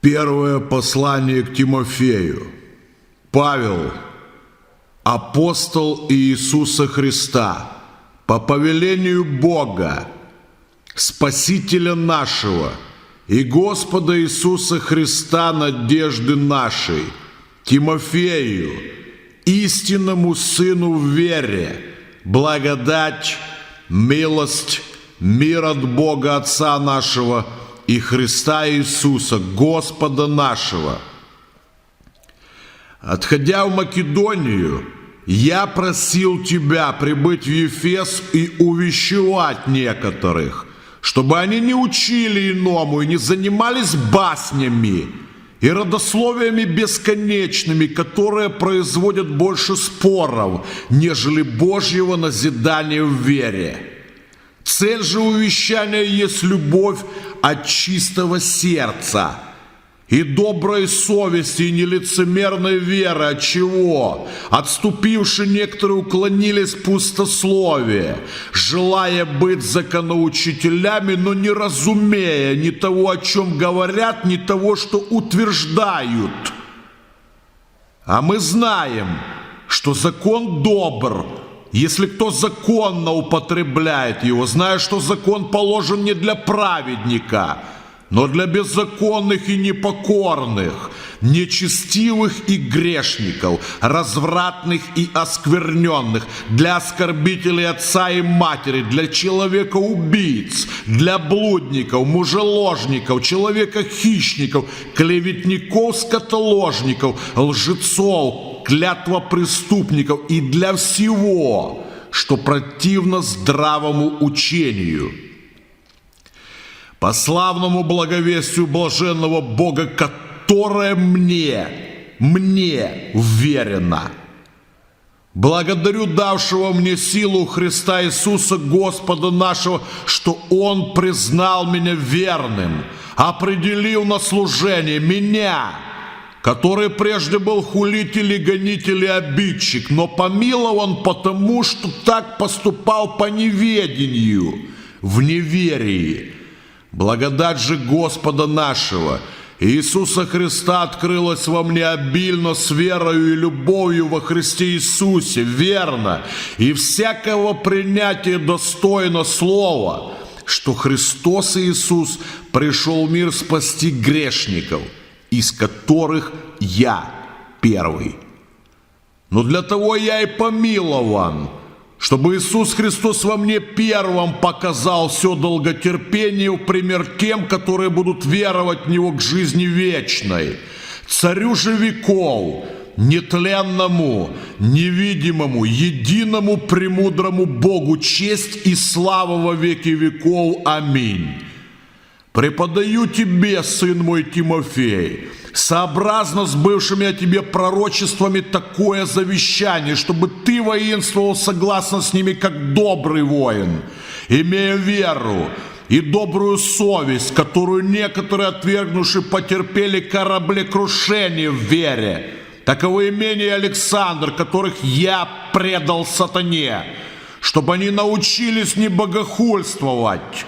Первое послание к Тимофею. Павел, апостол Иисуса Христа, по повелению Бога, Спасителя нашего и Господа Иисуса Христа, надежды нашей, Тимофею, истинному Сыну в вере, благодать, милость, мир от Бога Отца нашего и Христа Иисуса, Господа нашего. Отходя в Македонию, я просил тебя прибыть в Ефес и увещевать некоторых, чтобы они не учили иному и не занимались баснями и родословиями бесконечными, которые производят больше споров, нежели Божьего назидания в вере. Цель же увещания есть любовь от чистого сердца и доброй совести, и нелицемерной веры, от чего, отступивши, некоторые уклонились пустословие, желая быть законоучителями, но не разумея ни того, о чем говорят, ни того, что утверждают. А мы знаем, что закон добр, если кто законно употребляет его, зная, что закон положен не для праведника, но для беззаконных и непокорных, нечестивых и грешников, развратных и оскверненных, для оскорбителей отца и матери, для человека-убийц, для блудников, мужеложников, человека-хищников, клеветников, скотоложников, лжецов, клятва преступников и для всего, что противно здравому учению – по славному благовестию блаженного Бога, которое мне, мне верено. Благодарю давшего мне силу Христа Иисуса Господа нашего, что Он признал меня верным, определил на служение меня, который прежде был хулитель и гонитель и обидчик, но помилован потому, что так поступал по неведению, в неверии. Благодать же Господа нашего, Иисуса Христа открылась во мне обильно с верою и любовью во Христе Иисусе, верно, и всякого принятия достойно слова, что Христос Иисус пришел в мир спасти грешников, из которых я первый. Но для того я и помилован – чтобы Иисус Христос во мне первым показал все долготерпение пример тем, которые будут веровать в Него к жизни вечной. Царю же веков, нетленному, невидимому, единому премудрому Богу честь и слава во веки веков. Аминь. Преподаю тебе, сын мой Тимофей, сообразно с бывшими о тебе пророчествами такое завещание, чтобы ты воинствовал согласно с ними, как добрый воин, имея веру и добрую совесть, которую некоторые отвергнувши потерпели кораблекрушение в вере. Таковы имения Александр, которых я предал сатане, чтобы они научились не богохульствовать,